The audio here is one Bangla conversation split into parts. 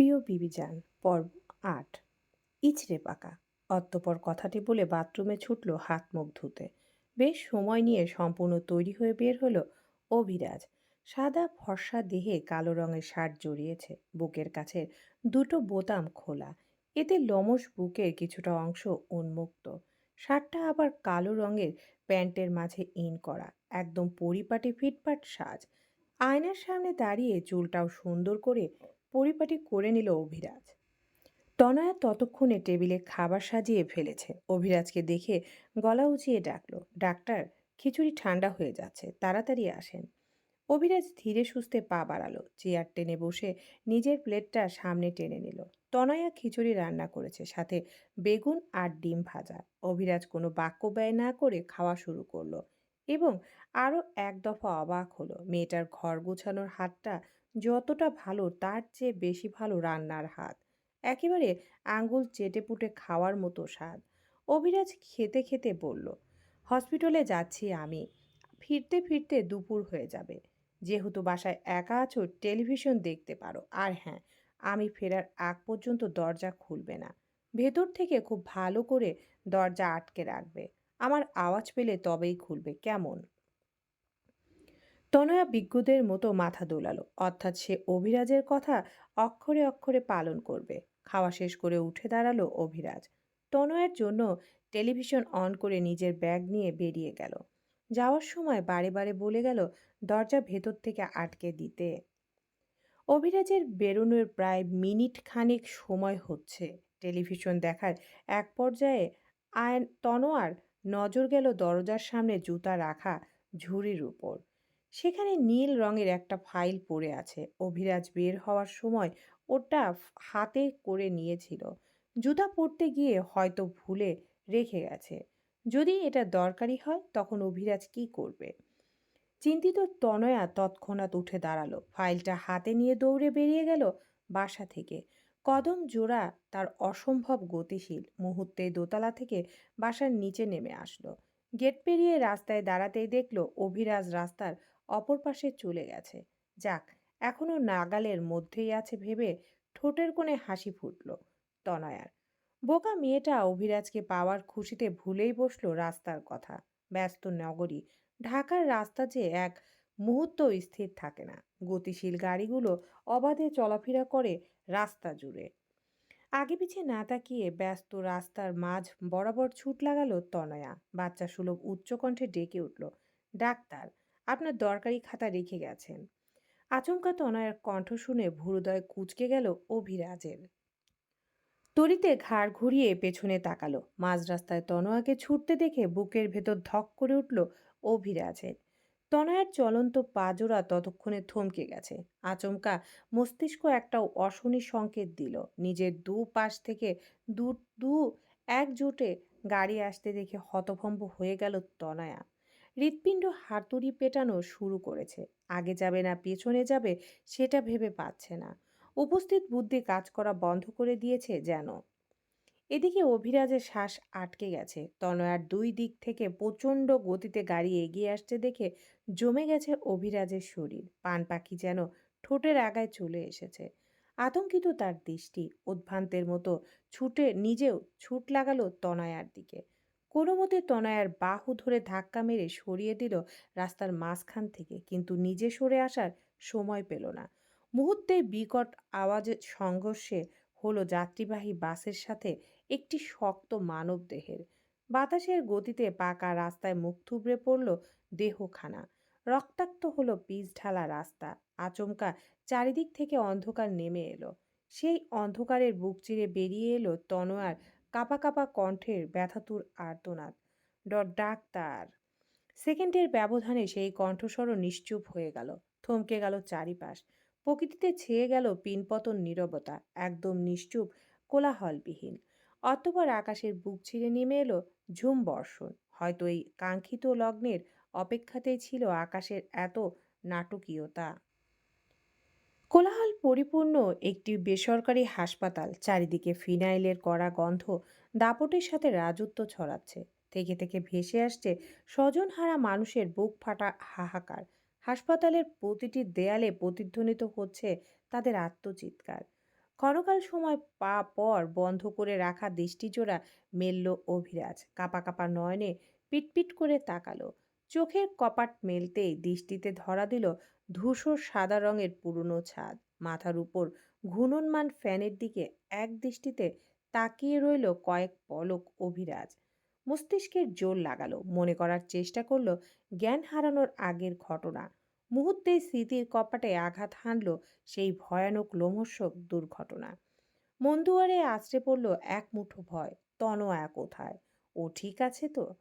প্রিয় বিবিজান, পর্ব আট। ইচড়ে পাকা। অতঃপর কথাটি বলে বাথরুমে ছুটল হাত মুখ ধুতে। বেশ সময় নিয়ে সম্পূর্ণ তৈরি হয়ে বের হলো অভিরাজ। সাদা ফর্সা দেহে কালো রঙের শার্ট জড়িয়েছে, বুকের কাছে দুটো বোতাম খোলা। এতে লমস বুকের কিছুটা অংশ উন্মুক্ত। শার্টটা আবার কালো রঙের প্যান্টের মাঝে ইন করা, একদম পরিপাটি ফিটফাট সাজ। আয়নার সামনে দাঁড়িয়ে চুলটাও সুন্দর করে পরিপাটি করে নিল অভিরাজ। তনয়া ততক্ষণে টেবিলে খাবার সাজিয়ে ফেলেছে। অভিরাজকে দেখে গলা উঁচিয়ে ডাকলো, ডাক্তার, খিচুড়ি ঠান্ডা হয়ে যাচ্ছে, তাড়াতাড়ি আসেন। অভিরাজ ধীরে সুস্থে পা বাড়ালো, চেয়ার টেনে বসে নিজের প্লেটটা সামনে টেনে নিল। তনয়া খিচুড়ি রান্না করেছে, সাথে বেগুন আর ডিম ভাজা। অভিরাজ কোনো বাক্য ব্যয় না করে খাওয়া শুরু করল এবং আরও এক দফা অবাক হলো। মেয়েটার ঘর গোছানোর হাতটা যতটা ভালো, তার চেয়ে বেশি ভালো রান্নার হাত। একেবারে আঙ্গুল চেটেপুটে খাওয়ার মতো স্বাদ। অভিরাজ খেতে খেতে বলল, হসপিটালে যাচ্ছি আমি। ফিরতে ফিরতে দুপুর হয়ে যাবে। যেহেতু বাসায় একা আছো, টেলিভিশন দেখতে পারো। আর হ্যাঁ আমি ফেরার আগ পর্যন্ত দরজা খুলবে না। ভেতর থেকে খুব ভালো করে দরজা আটকে রাখবে। আমার আওয়াজ পেলে তবেই খুলবে। কেমন? তনয়া বিজ্ঞদের মতো মাথা দোলালো। অর্থাৎ সে অভিরাজের কথা অক্ষরে অক্ষরে পালন করবে। খাওয়া শেষ করে উঠে দাঁড়াল অভিরাজ। তনয়ের জন্য টেলিভিশন অন করে নিজের ব্যাগ নিয়ে বেরিয়ে গেল। যাওয়ার সময় বারে বারে বলে গেল, দরজা ভেতর থেকে আটকে দিতে। অভিরাজের বেরোনোর প্রায় মিনিট খানেক সময় হচ্ছে। টেলিভিশন দেখার এক পর্যায়ে আয়ন, তনোয়ার নজর গেল দরজার সামনে জুতা রাখা ঝুড়ির উপর। সেখানে নীল রঙের একটা ফাইল পড়ে আছে। অভিরাজ বের হওয়ার সময় ওটা হাতে করে নিয়েছিল। জুতা পরতে গিয়ে হয়তো ভুলে রেখে গেছে। যদি এটা দরকারি হয়, তখন অভিরাজ কি করবে? চিন্তিত তনয়া তৎক্ষণাৎ উঠে দাঁড়াল। ফাইলটা হাতে নিয়ে দৌড়ে বেরিয়ে গেল বাসা থেকে। কদম জোড়া তার অসম্ভব গতিশীল। মুহূর্তে দোতলা থেকে বাসার নিচে নেমে আসলো। গেট পেরিয়ে রাস্তায় দাঁড়াতেই দেখল অভিরাজ রাস্তার অপর পাশে চলে গেছে। যাক এখনও নাগালের মধ্যেই আছে ভেবে ঠোঁটের কোণে হাসি ফুটল তনয়ার। বোকা মেয়েটা অভিরাজকে পাওয়ার খুশিতে ভুলেই বসল রাস্তার কথা। ব্যস্ত নগরী, ঢাকার রাস্তা যে এক মুহূর্ত স্থির থাকে না। গতিশীল গাড়িগুলো অবাধে চলাফেরা করে রাস্তা জুড়ে। আগে পিছে না তাকিয়ে ব্যস্ত রাস্তার মাঝ বরাবর ছুট লাগালো তনয়া। বাচ্চা সুলভ উচ্চকণ্ঠে ডেকে উঠল, ডাক্তার আপনার দরকারি খাতা রেখে গেছেন। আচমকা তনয়ের কণ্ঠ শুনে ভুরুদয় কুচকে গেল অভিরাজের। তরিতে ঘাড় ঘুরিয়ে পেছনে তাকালো। মাঝ রাস্তায় তনয়াকে ছুটতে দেখে বুকের ভেতর ধক করে উঠল অভিরাজের। তনয়ের চলন্ত পাজোড়া ততক্ষণে থমকে গেছে। আচমকা মস্তিষ্ক একটা অশনি সংকেত দিল। নিজের দু পাশ থেকে দু দু একজোটে গাড়ি আসতে দেখে হতভম্ব হয়ে গেল তনয়া। হৃৎপিণ্ড হাতুড়ি পেটানো শুরু করেছে। আগে যাবে না, পেছনে যাবে, সেটা ভেবে পাচ্ছে না। উপস্থিত বুদ্ধি কাজ করা বন্ধ করে দিয়েছে যেন। এদিকে অভিরাজের শ্বাস আটকে গেছে। তনয়ার দুই দিক থেকে প্রচণ্ড গতিতে গাড়ি এগিয়ে আসতে দেখে জমে গেছে অভিরাজের শরীর। পান পাখি যেন ঠোঁটের আগায় চলে এসেছে। আতঙ্কিত তার দৃষ্টি। উদ্ভ্রান্তের মতো ছুটে নিজেও ছুট লাগালো তনয়ার দিকে। কোনো মতে তনয়ার বাহু ধরে ধাক্কা মেরে সরিয়ে দিল রাস্তার মাঝখান থেকে, কিন্তু নিজে সরে আসার সময় পেল না। মুহূর্তে বিকট আওয়াজের সংঘর্ষে হলো যাত্রীবাহী বাসের সাথে একটি শক্ত মানব দেহের বাতাসের গতিতে পাকা রাস্তায় মুখ থুবড়ে পড়ল দেহখানা। রক্তাক্ত হলো পিচ ঢালা রাস্তা। আচমকা চারিদিক থেকে অন্ধকার নেমে এলো। সেই অন্ধকারের বুক চিরে বেরিয়ে এলো তনোয়ার কাপা কাপা কণ্ঠের ব্যথাতুর আর্তনাদ। ড ডাক্তার। সেকেন্ডের ব্যবধানে সেই কণ্ঠস্বরও নিশ্চুপ হয়ে গেল, থমকে গেল চারিপাশ। প্রকৃতিতে ছেয়ে গেল পিনপতন নীরবতা, একদম নিশ্চুপ, কোলাহলবিহীন। অতপর আকাশের বুক ছিঁড়ে নেমে এলো ঝুম বর্ষণ। হয়তো এই কাঙ্ক্ষিত লগ্নের অপেক্ষাতেই ছিল আকাশের এত নাটকীয়তা। কোলাহল পরিপূর্ণ একটি বেসরকারি হাসপাতাল। চারিদিকে ফিনাইলের কড়া গন্ধ দাপটের সাথে রাজত্ব ছড়াচ্ছে। থেকে থেকে ভেসে আসছে স্বজনহারা মানুষের বুক ফাটা হাহাকার। হাসপাতালের প্রতিটি দেয়ালে প্রতিধ্বনিত হচ্ছে তাদের আত্মচিৎকার। ক্ষণকাল সময় পা পর বন্ধ করে রাখা দৃষ্টিজোড়া মেলল অভিরাজ। কাপা কাপা নয়নে পিটপিট করে তাকালো। চোখের কপাট মেলতেই দৃষ্টিতে ধরা দিল ধূসর সাদা রঙের পুরনো ছাদ। মাথার উপর ঘূর্ণনমান ফ্যানের দিকে এক দৃষ্টিতে তাকিয়ে রইল কয়েক পলক অভিরাজ। মস্তিষ্কের জোর লাগালো, মনে করার চেষ্টা করল জ্ঞান হারানোর আগের ঘটনা। মুহূর্তেই স্মৃতির কপাটে আঘাত হানল সেই ভয়ানক লোমহর্ষক দুর্ঘটনা। মন্দুয়ারে আছড়ে পড়ল এক মুঠো ভয়, তনয়া কোথায়? ও ঠিক আছে তো?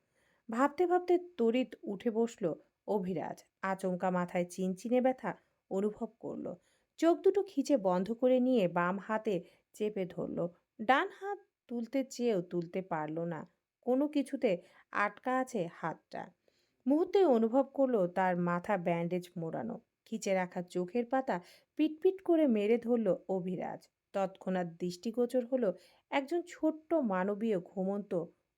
ভাবতে ভাবতে তড়িৎ উঠে বসল অভিরাজ। আচমকা মাথায় চিনচিনে ব্যথা অনুভব করল। চোখ দুটো খিচে বন্ধ করে নিয়ে বাম হাতে চেপে ধরল। ডান হাত তুলতে চেয়েও তুলতে পারল না। কোনো কিছুতে আটকা আছে হাতটা। মুহূর্তে অনুভব করল তার মাথা ব্যান্ডেজ মোড়ানো। খিচে রাখা চোখের পাতা পিটপিট করে মেরে ধরল অভিরাজ। তৎক্ষণাৎ দৃষ্টিগোচর হলো একজন ছোট্ট মানবীয় ঘুমন্ত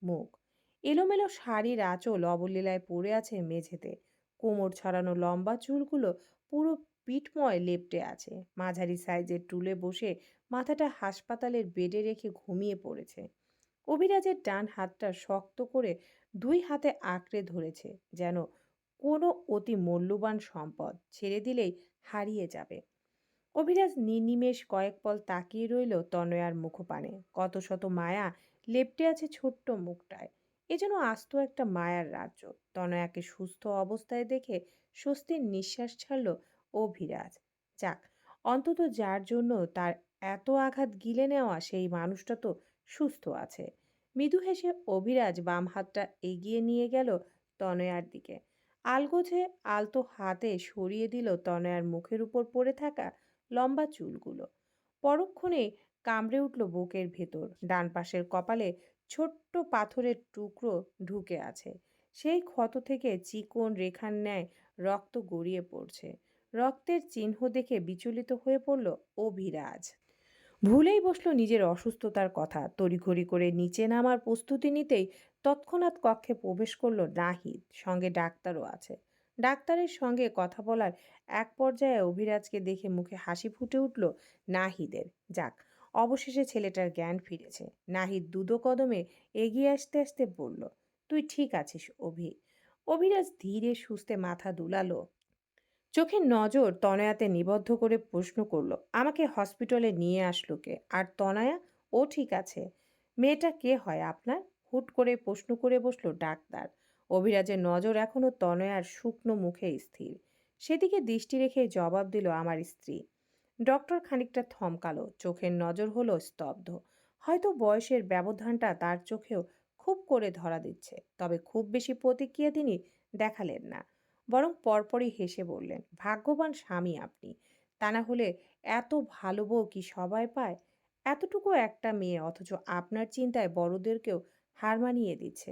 মুখ। এলোমেলো শাড়ির আঁচল অবলীলায় পড়ে আছে মেঝেতে। কোমর ছড়ানো লম্বা চুলগুলো পুরো পিঠময় লেপটে আছে। মাঝারি সাইজের টুলে বসে মাথাটা হাসপাতালের বেডে রেখে ঘুমিয়ে পড়েছে। অভিরাজের ডান হাতটা শক্ত করে দুই হাতে আঁকড়ে ধরেছে যেন কোনো অতি মূল্যবান সম্পদ ছেড়ে দিলেই হারিয়ে যাবে। অভিরাজ নির্নিমেষ কয়েক পল তাকিয়ে রইল তনয়ার মুখপানে। কত শত মায়া লেপটে আছে ছোট্ট মুখটায়। এ যেন আস্ত একটা মায়ার রাজ্য। তনয়াকে সুস্থ অবস্থায় দেখে স্বস্তির নিঃশ্বাস ছাড়ল অভিরাজ। যাক, অন্তত যার জন্য তার এত আঘাত গিলে নেওয়া সেই মানুষটা তো সুস্থ আছে। মৃদু হেসে অভিরাজ বাম হাতটা এগিয়ে নিয়ে গেল তনয়ার দিকে। আলগোছে আলতো হাতে সরিয়ে দিল তনয়ার মুখের উপর পড়ে থাকা লম্বা চুলগুলো। পরক্ষণে কামড়ে উঠল বুকের ভেতর। ডান পাশের কপালে ছোট্ট পাথরের টুকরো ঢুকে আছে। সেই ক্ষত থেকে চিকন রেখার ন্যায় রক্ত গড়িয়ে পড়ছে। রক্তের চিহ্ন দেখে বিচলিত হয়ে পড়ল অভিরাজ। ভুলেই বসল নিজের অসুস্থতার কথা। তড়িঘড়ি করে নিচে নামার প্রস্তুতি নিতেই তৎক্ষণাৎ কক্ষে প্রবেশ করল নাহিদ। সঙ্গে ডাক্তারও আছে। ডাক্তারের সঙ্গে কথা বলার এক পর্যায়ে অভিরাজকে দেখে মুখে হাসি ফুটে উঠল নাহিদের। যাক অবশেষে ছেলেটার জ্ঞান ফিরেছে। নাহিদ দুদো কদমে এগিয়ে আসতে আসতে বলল, তুই ঠিক আছিস, অভি। অভিরাজ ধীরে সুস্থে মাথা দুলালো। চোখের নজর তনয়াতে নিবদ্ধ করে প্রশ্ন করল, আমাকে হসপিটালে নিয়ে আসলো কে? আর তনয়া, ও ঠিক আছে? মেয়েটা কে হয় আপনার? হুট করে প্রশ্ন করে বসল ডাক্তার। অভিরাজের নজর এখনও তনয়ার শুকনো মুখে স্থির। সেদিকে দৃষ্টি রেখে জবাব দিল, আমার স্ত্রী। ডক্টর খানিকটা থমকালো, চোখের নজর হলো স্তব্ধ। হয়তো বয়সের ব্যবধানটা তার চোখেও খুব করে ধরা দিচ্ছে, তবে খুব বেশি প্রতিক্রিয়া তিনি দেখালেন না, বরং পরপরই হেসে বললেন, ভাগ্যবান স্বামী আপনি, তা না হলে এত ভালো বউ কি সবাই পায়? এতটুকু একটা মেয়ে অথচ আপনার চিন্তায় বড়দেরকেও হার মানিয়ে দিচ্ছে।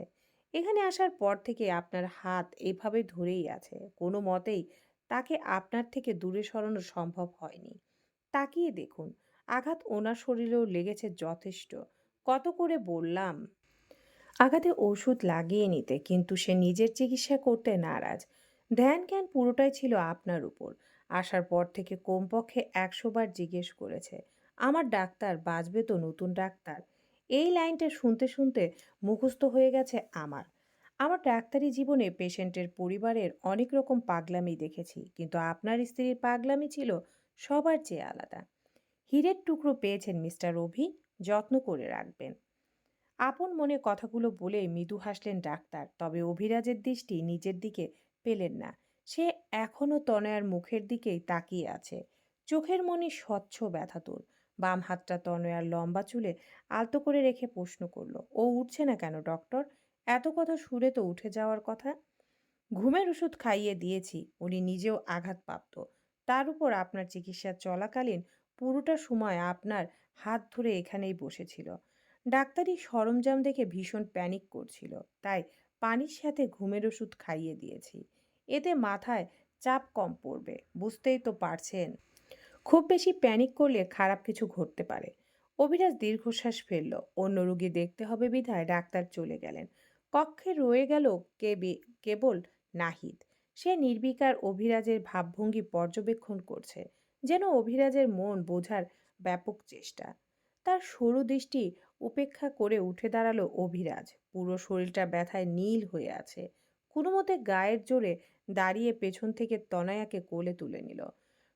এখানে আসার পর থেকে আপনার হাত এভাবে ধরেই আছে, কোনো মতেই তাকে আপনার থেকে দূরে সরানো সম্ভব হয়নি। তাকিয়ে দেখুন, আঘাত ওনার শরীরেও লেগেছে যথেষ্ট। কত করে বললাম? আঘাতে ওষুধ লাগিয়ে নিতে, কিন্তু সে নিজের চিকিৎসা করতে নারাজ। ধ্যান জ্ঞান পুরোটাই ছিল আপনার উপর। আসার পর থেকে কমপক্ষে একশো বার জিজ্ঞেস করেছে, আমার ডাক্তার বাঁচবে তো নতুন ডাক্তার? এই লাইনটা শুনতে শুনতে মুখস্থ হয়ে গেছে আমার। আমার ডাক্তারি জীবনে পেশেন্টের পরিবারের অনেক রকম পাগলামি দেখেছি, কিন্তু আপনার স্ত্রীর পাগলামি ছিল সবার চেয়ে আলাদা। হীরের টুকরো পেয়েছেন মিস্টার অভি যত্ন করে রাখবেন। আপন মনে কথাগুলো বলে মৃদু হাসলেন ডাক্তার, তবে অভিরাজের দৃষ্টি নিজের দিকে পেলেন না। সে এখনও তনয়ার মুখের দিকেই তাকিয়ে আছে। চোখের মনে স্বচ্ছ ব্যথাতুর। বাম হাতটা তনয়ার লম্বা চুলে আলতো করে রেখে প্রশ্ন করল, ও উঠছে না কেন, ডক্টর? এত কথা সুরে তো উঠে যাওয়ার কথা? ঘুমের ওষুধ খাইয়ে দিয়েছি, উনি নিজেও আঘাত আঘাতপ্রাপ্ত। তার উপর আপনার চিকিৎসা চলাকালীন পুরোটা সময় আপনার হাত ধরে এখানেই বসেছিল। ডাক্তারি সরঞ্জাম দেখে ভীষণ প্যানিক করছিল। তাই পানির সাথে ঘুমের ওষুধ খাইয়ে দিয়েছি। এতে মাথায় চাপ কম পড়বে, বুঝতেই তো পারছেন। খুব বেশি প্যানিক করলে খারাপ কিছু ঘটতে পারে। অভিরাজ দীর্ঘশ্বাস ফেলল। অন্য রুগী দেখতে হবে বিধায় ডাক্তার চলে গেলেন। কক্ষে রয়ে গেল কেবি, কেবল নাহিদ। সে নির্বিকার অভিরাজের ভাবভঙ্গি পর্যবেক্ষণ করছে, যেন অভিরাজের মন বোঝার ব্যাপক চেষ্টা। তার সরু দৃষ্টি উপেক্ষা করে উঠে দাঁড়াল অভিরাজ। পুরো শরীরটা ব্যথায় নীল হয়ে আছে। কোনো মতে গায়ের জোরে দাঁড়িয়ে পেছন থেকে তনয়াকে কোলে তুলে নিল।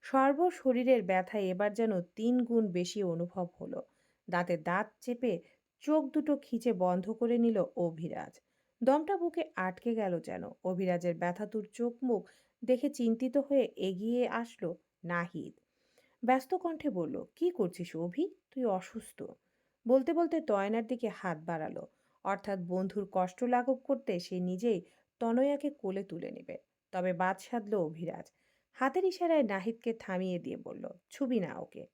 সর্ব শরীরের ব্যথায় এবার যেন তিন গুণ বেশি অনুভব হলো। দাঁতে দাঁত চেপে চোখ দুটো খিচে বন্ধ করে নিল অভিরাজ। দমটা বুকে আটকে গেল যেন। অভিরাজের ব্যথাতুর চোখ মুখ দেখে চিন্তিত হয়ে এগিয়ে আসলো নাহিদ। ব্যস্ত কণ্ঠে বলল, কি করছিস অভি? তুই অসুস্থ। বলতে বলতে তয়নার দিকে হাত বাড়ালো। অর্থাৎ বন্ধুর কষ্ট লাঘব করতে সে নিজেই তনয়াকে কোলে তুলে নেবে। তবে বাদ সাধল অভিরাজ। হাতের ইশারায় নাহিদকে থামিয়ে দিয়ে বলল, ছুবি না ওকে।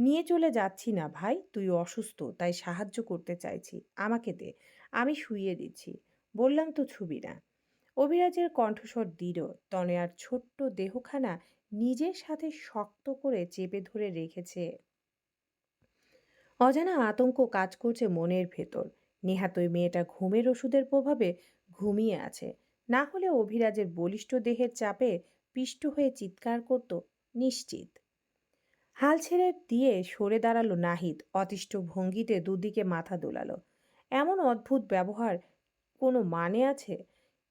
নিয়ে চলে যাচ্ছি না ভাই, তুই অসুস্থ, তাই সাহায্য করতে চাইছি। আমাকে দে, আমি শুইয়ে দিচ্ছি। বললাম তো ছুবি না অভিরাজের কণ্ঠস্বর দৃঢ়, তনয়ার ছোট্ট দেহখানা নিজের সাথে শক্ত করে চেপে ধরে রেখেছে। অজানা আতঙ্ক কাজ করছে মনের ভেতর। নেহাত ওই মেয়েটা ঘুমের ওষুধের প্রভাবে ঘুমিয়ে আছে। না হলে অভিরাজের বলিষ্ঠ দেহের চাপে পিষ্ট হয়ে চিৎকার করত, নিশ্চিত। হাল ছেড়ে দিয়ে সরে দাঁড়াল নাহিদ। অতিষ্ঠ ভঙ্গিতে দুদিকে মাথা দোলালো। এমন অদ্ভুত ব্যবহার কোনো মানে আছে?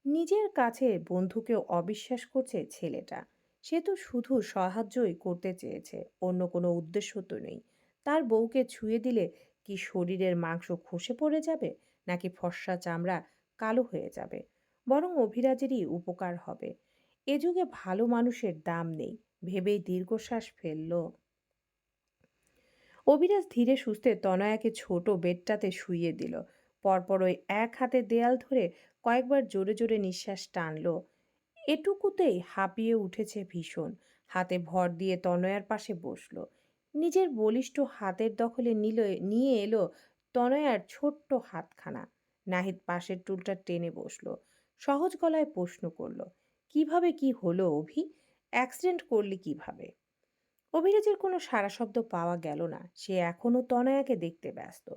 নিজের কাছে বন্ধুকেও অবিশ্বাস করছে ছেলেটা। সে তো শুধু সাহায্যই করতে চেয়েছে, অন্য কোনো উদ্দেশ্য তো নেই। তার বউকে ছুঁয়ে দিলে কি শরীরের মাংস খসে পড়ে যাবে, নাকি ফর্সা চামড়া কালো হয়ে যাবে? বরং অভিরাজেরই উপকার হবে। এ যুগে ভালো মানুষের দাম নেই। ভেবেই দীর্ঘশ্বাস ফেলল। অভিরাজ ধীরে সুস্থে তনয়াকে ছোট বেডটাতে শুইয়ে দিল। পরপর ওই এক হাতে দেয়াল ধরে কয়েকবার জোরে জোরে নিঃশ্বাস টানল। এটুকুতেই হাঁপিয়ে উঠেছে ভীষণ। হাতে ভর দিয়ে তনয়ার পাশে বসল। নিজের বলিষ্ঠ হাতের দখলে নিল, নিয়ে এলো তনয়ার ছোট্ট হাতখানা। নাহিদ পাশের টুলটা টেনে বসল। সহজ গলায় প্রশ্ন করল, কীভাবে কি হলো অভি? অ্যাক্সিডেন্ট করলি কীভাবে? অভিরাজের কোনো সারা শব্দ পাওয়া গেল না। সে এখনও তনয়াকে দেখতে ব্যস্ত।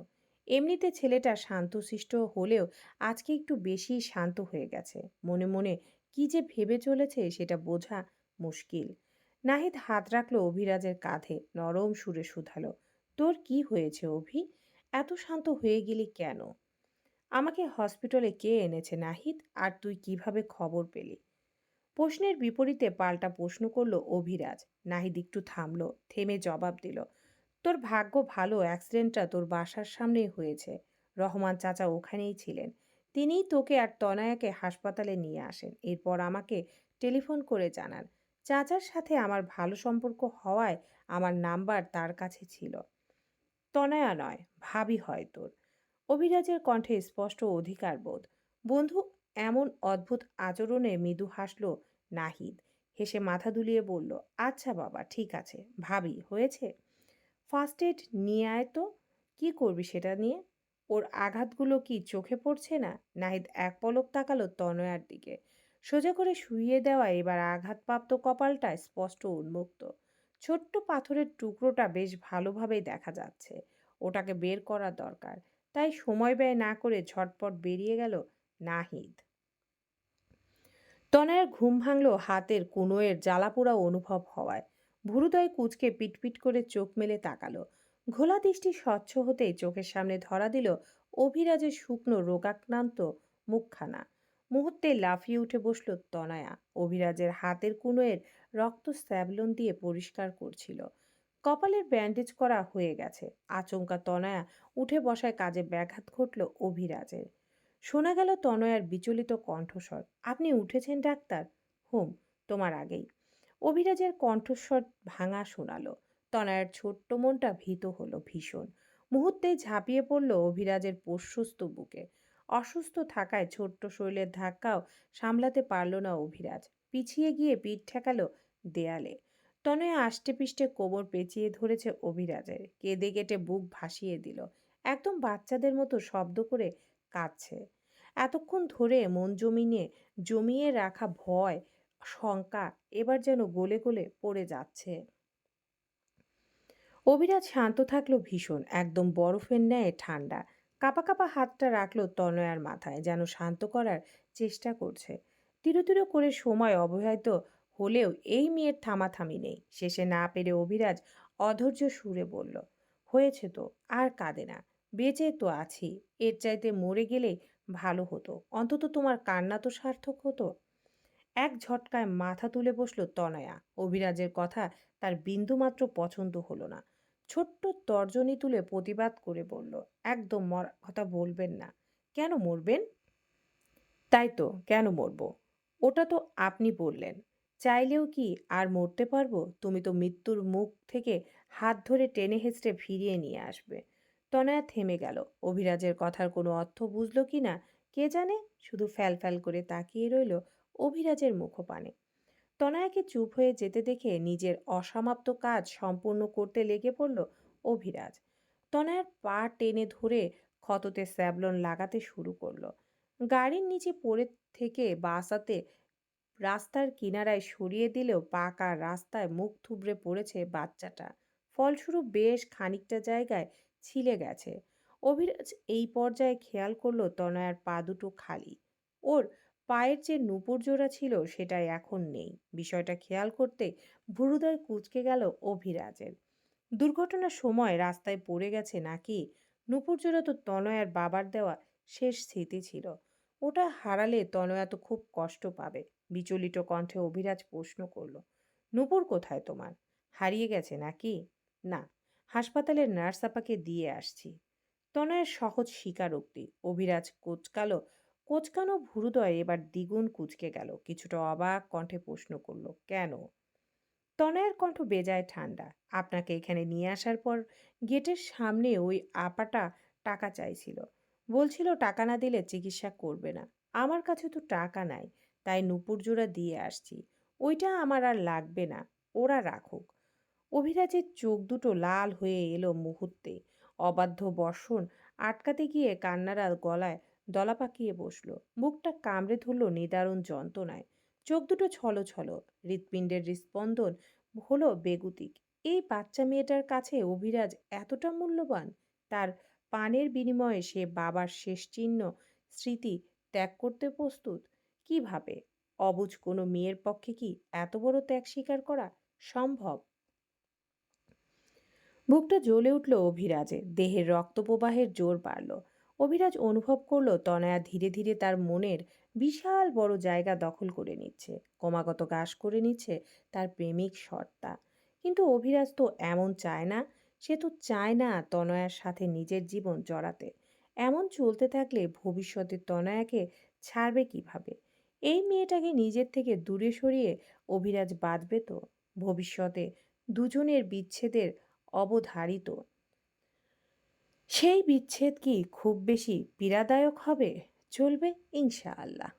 এমনিতে ছেলেটা শান্তশিষ্ট হলেও আজকে একটু বেশি শান্ত হয়ে গেছে। মনে মনে কি যে ভেবে চলেছে সেটা বোঝা মুশকিল। নাহিদ হাত রাখল অভিরাজের কাঁধে, নরম সুরে শুধালো, তোর কি হয়েছে অভি? এত শান্ত হয়ে গেলি কেন? আমাকে হসপিটালে কে এনেছে নাহিদ? আর তুই কীভাবে খবর পেলি? প্রশ্নের বিপরীতে পাল্টা প্রশ্ন করল অভিরাজ। নাহিদ একটু থামলো, থেমে জবাব দিল, তোর ভাগ্য ভালো, অ্যাক্সিডেন্টটা তোর বাসার সামনেই হয়েছে। রহমান চাচা ওখানেই ছিলেন। তিনিই তোকে আর তনয়াকে হাসপাতালে নিয়ে আসেন। এরপর আমাকে টেলিফোন করে জানান, চাচার সাথে আমার ভালো সম্পর্ক হওয়ায় আমার নাম্বার তার কাছে ছিল। তনয়া নয়, ভাবি হয় তোর। অভিরাজের কণ্ঠে স্পষ্ট অধিকার বোধ। বন্ধু এমন অদ্ভুত আচরণে মৃদু হাসল নাহিদ। হেসে মাথা দুলিয়ে বলল আচ্ছা বাবা, ঠিক আছে, ভাবি, হয়েছে? ফার্স্ট এড নিয়ে আয় তো, কী করবি সেটা নিয়ে? ওর আঘাতগুলো কি চোখে পড়ছে না? নাহিদ এক পলক তাকালো তনয়ার দিকে। সোজা করে শুইয়ে দেওয়া এবার আঘাতপ্রাপ্ত কপালটা স্পষ্ট উন্মুক্ত। ছোট্ট পাথরের টুকরোটা বেশ ভালোভাবেই দেখা যাচ্ছে। ওটাকে বের করা দরকার। তাই সময় ব্যয় না করে ঝটপট বেরিয়ে গেল নাহিদ। তনয়ের ঘুম ভাঙল হাতের কুনোয়ের জ্বালাপোড়া অনুভব হওয়ায়। ভুরুদয় কুচকে পিটপিট করে চোখ মেলে তাকালো। ঘোলা দৃষ্টি স্বচ্ছ হতেই চোখের সামনে ধরা দিল অভিরাজের শুকনো রোগাক্রান্ত মুখখানা। মুহূর্তে লাফিয়ে উঠে বসল তনয়া। অভিরাজের হাতের কুনোয়ের রক্ত স্যাবলন দিয়ে পরিষ্কার করছিল। কপালের ব্যান্ডেজ করা হয়ে গেছে। আচমকা তনয়া উঠে বসায় কাজে ব্যাঘাত ঘটল অভিরাজের। শোনা গেল তনয়ার বিচলিত কণ্ঠস্বর। আপনি উঠেছেন, ডাক্তার? হুম, তোমার আগেই। অভিরাজের কণ্ঠস্বর ভাঙা শোনালো। তনয়ার ছোট্ট মনটা ভীত হলো ভীষণ। মুহূর্তেই ঝাঁপিয়ে পড়ল অভিরাজের পোষ্যস্ত বুকে। অসুস্থ থাকায় ছোট্ট শরীরের ধাক্কাও সামলাতে পারল না অভিরাজ। পিছিয়ে গিয়ে পিঠ ঠেকালো দেয়ালে। তনয়া আষ্টে পিষ্টে কোমর পেঁচিয়ে ধরেছে অভিরাজের। কেঁদে কেটে বুক ভাসিয়ে দিল। একদম বাচ্চাদের মতো শব্দ করে কাঁদছে। এতক্ষণ ধরে মন জমিয়ে জমিয়ে রাখা ভয়, শঙ্কা এবার যেন গলে গলে পড়ে যাচ্ছে। অভিরাজ শান্ত থাকল ভীষণ, একদম বরফের ন্যায় ঠান্ডা। কাপা কাপা হাতটা রাখল তনয়ার মাথায়, যেন শান্ত করার চেষ্টা করছে। তিরো করে সময় অবহিত হলেও এই মেয়ের থামাথামি নেই। শেষে না পেরে অভিরাজ অধৈর্য সুরে বলল, হয়েছে তো, আর কাঁদে না। বেঁচে তো আছি। এর চাইতে মরে গেলে ভালো হতো। অন্তত তোমার কান্না তো সার্থক হতো। এক ঝটকায় মাথা তুলে বসল তনয়া। অভিরাজের কথা তার বিন্দুমাত্র পছন্দ হলো না। ছোট্ট তর্জনী তুলে প্রতিবাদ করে বলল, একদম মরার কথা বলবেন না। কেন মরবেন? তাই তো, কেন মরব? ওটা তো আপনি বললেন। চাইলেও কি আর মরতে পারব? তুমি তো মৃত্যুর মুখ থেকে হাত ধরে টেনে হেঁচড়ে ফিরিয়ে নিয়ে আসবে। তনয়া থেমে গেল। অভিরাজের কথার কোনো অর্থ বুঝলো কি না, কে জানে? শুধু ফ্যাল ফ্যাল করে তাকিয়ে রইল অভিরাজের মুখপানে। তনয়াকে চুপ হয়ে যেতে দেখে নিজের অসমাপ্ত কাজ সম্পূর্ণ করতে লেগে পড়ল অভিরাজ। তনয়ার পা টেনে ধরে ক্ষততে স্যাবলন লাগাতে শুরু করল। গাড়ির নিচে পড়ে থেকে বাসাতে রাস্তার কিনারায় সরিয়ে দিলেও পাকা রাস্তায় মুখ থুবড়ে পড়েছে বাচ্চাটা। ফলস্বরূপ বেশ খানিকটা জায়গায় ছিলে গেছে। অভিরাজ এই পর্যায়ে খেয়াল করল তনয়ার পা দুটো খালি। ওর পায়ের যে নুপুর জোড়া ছিল সেটা এখন নেই। বিষয়টা খেয়াল করতে ভুরুদয় কুচকে গেল অভিরাজের। দুর্ঘটনার সময় রাস্তায় পড়ে গেছে নাকি? নুপুর জোড়া তো তনয়ার বাবার দেওয়া শেষ স্মৃতি ছিল। ওটা হারালে তনয়া তো খুব কষ্ট পাবে, বিচলিত কণ্ঠে অভিরাজ প্রশ্ন করল। নুপুর কোথায় তোমার? হারিয়ে গেছে নাকি? না। হাসপাতালের নার্স আপাকে দিয়ে আসছি। তনয়ের সহজ স্বীকারোক্তি। অভিরাজ কোচকালো, কোচকানো ভুরুদয় এবার দ্বিগুণ কুচকে গেল। কিছুটা অবাক কণ্ঠে প্রশ্ন করল, কেন? তনয়ের কণ্ঠ বেজায় ঠান্ডা। আপনাকে এখানে নিয়ে আসার পর গেটের সামনে ওই আপাটা টাকা চাইছিল। বলছিল, টাকা না দিলে চিকিৎসা করবে না। আমার কাছে তো টাকা নাই, তাই নুপুর জোড়া দিয়ে আসছি। ওইটা আমার আর লাগবে না। ওরা রাখুক। অভিরাজের চোখ দুটো লাল হয়ে এলো মুহূর্তে। অবাধ্য বর্ষণ আটকাতে গিয়ে কান্নারা গলায় দলা পাকিয়ে বসল। বুকটা কামড়ে ধরল নিদারুণ যন্ত্রণায়। চোখ দুটো ছলো ছলো। হৃৎপিণ্ডের হৃস্পন্দন হলো বেগুতিক। এই বাচ্চা মেয়েটার কাছে অভিরাজ এতটা মূল্যবান? তার পানের বিনিময়ে সে বাবার শেষ চিহ্ন স্মৃতি ত্যাগ করতে প্রস্তুত? কীভাবে অবুঝ কোনো মেয়ের পক্ষে কি এত বড় ত্যাগ স্বীকার করা সম্ভব? বুকটা জ্বলে উঠল অভিরাজে দেহের রক্তপ্রবাহের জোর বাড়ল। অভিরাজ অনুভব করল তনয়া ধীরে ধীরে তার মনের বিশাল বড় জায়গা দখল করে নিচ্ছে, ক্রমাগত গাস করে নিচ্ছে তার প্রেমিক সত্তা। কিন্তু অভিরাজ তো এমন চায় না, সে তো চায় না তনয়ার সাথে নিজের জীবন জড়াতে। এমন চলতে থাকলে ভবিষ্যতে তনয়াকে ছাড়বে কীভাবে? এই মেয়েটাকে নিজের থেকে দূরে সরিয়ে অভিরাজ বাঁধবে তো? ভবিষ্যতে দুজনের বিচ্ছেদের অবধারিত। সেই বিচ্ছেদ কি খুব বেশি পীড়াদায়ক হবে? চলবে ইনশাআল্লাহ।